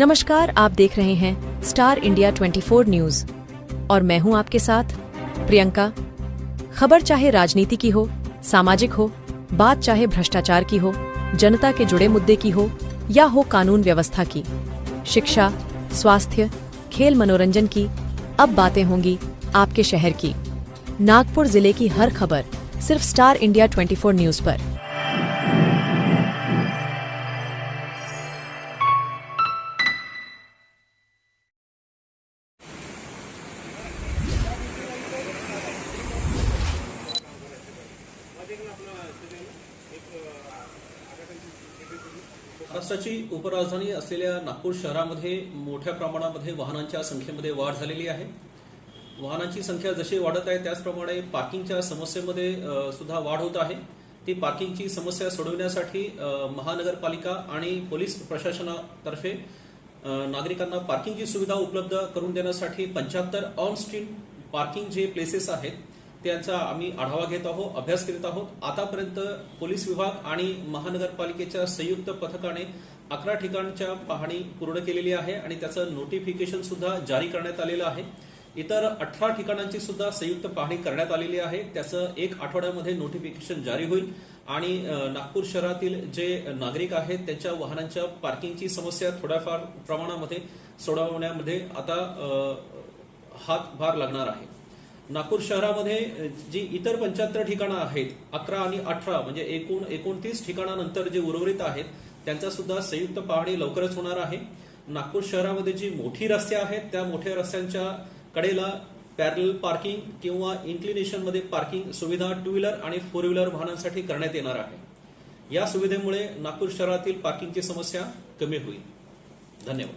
नमस्कार, आप देख रहे हैं स्टार इंडिया 24 न्यूज़। और मैं हूँ आपके साथ प्रियंका। खबर चाहे राजनीति की हो, सामाजिक हो, बात चाहे भ्रष्टाचार की हो, जनता के जुड़े मुद्दे की हो, या हो कानून व्यवस्था की। शिक्षा, स्वास्थ्य, खेल मनोरंजन की अब बातें होंगी आपके शहर की। नागपुर ज़िले की हर खबर सिर्फ़ स्टार इंडिया 24 न्यूज़ पर। महाराष्ट्राची उपराजधानी असलेल्या नागपूर शहरामध्ये मोठ्या प्रमाणामध्ये वाहनांच्या संख्येमध्ये वाढ झालेली आहे. वाहनांची संख्या जशी वाढत आहे त्याचप्रमाणे पार्किंगच्या समस्येमध्ये सुद्धा वाढ होत आहे. ती पार्किंगची समस्या सोडवण्यासाठी महानगरपालिका आणि पोलीस प्रशासनातर्फे नागरिकांना पार्किंगची सुविधा उपलब्ध करून देण्यासाठी पंच्याहत्तर ऑन स्ट्रीट पार्किंग जे प्लेसेस आहेत त्याचा आम्ही आढावा घेत आहोत अभ्यास करीत आहोत. आतापर्यंत पोलीस विभाग आणि महानगरपालिकेच्या संयुक्त पथकाने अकरा ठिकाणच्या पाहणी पूर्ण केलेली आहे आणि त्याचं नोटिफिकेशन सुद्धा जारी करण्यात आलेलं आहे. इतर अठरा ठिकाणांची सुद्धा संयुक्त पाहणी करण्यात आलेली आहे. त्याचं एक आठवड्यामध्ये नोटिफिकेशन जारी होईल आणि नागपूर शहरातील जे नागरिक आहेत त्यांच्या वाहनांच्या पार्किंगची समस्या थोड्याफार प्रमाणामध्ये सोडवण्यामध्ये आता हातभार लागणार आहे. नागपूर शहरामध्ये जी इतर पंच्याहत्तर ठिकाणं आहेत अकरा आणि अठरा म्हणजे एकूण एकोणतीस ठिकाणानंतर जे उर्वरित आहेत त्यांचा सुद्धा संयुक्त पाहणी लवकरच होणार आहे. नागपूर शहरामध्ये जी मोठी रस्ते आहेत त्या मोठ्या रस्त्यांच्या कडेला पॅरल पार्किंग किंवा इन्क्लिनेशनमध्ये पार्किंग सुविधा टू व्हीलर आणि फोर व्हीलर वाहनांसाठी करण्यात येणार आहे. या सुविधेमुळे नागपूर शहरातील पार्किंगची समस्या कमी होईल. धन्यवाद.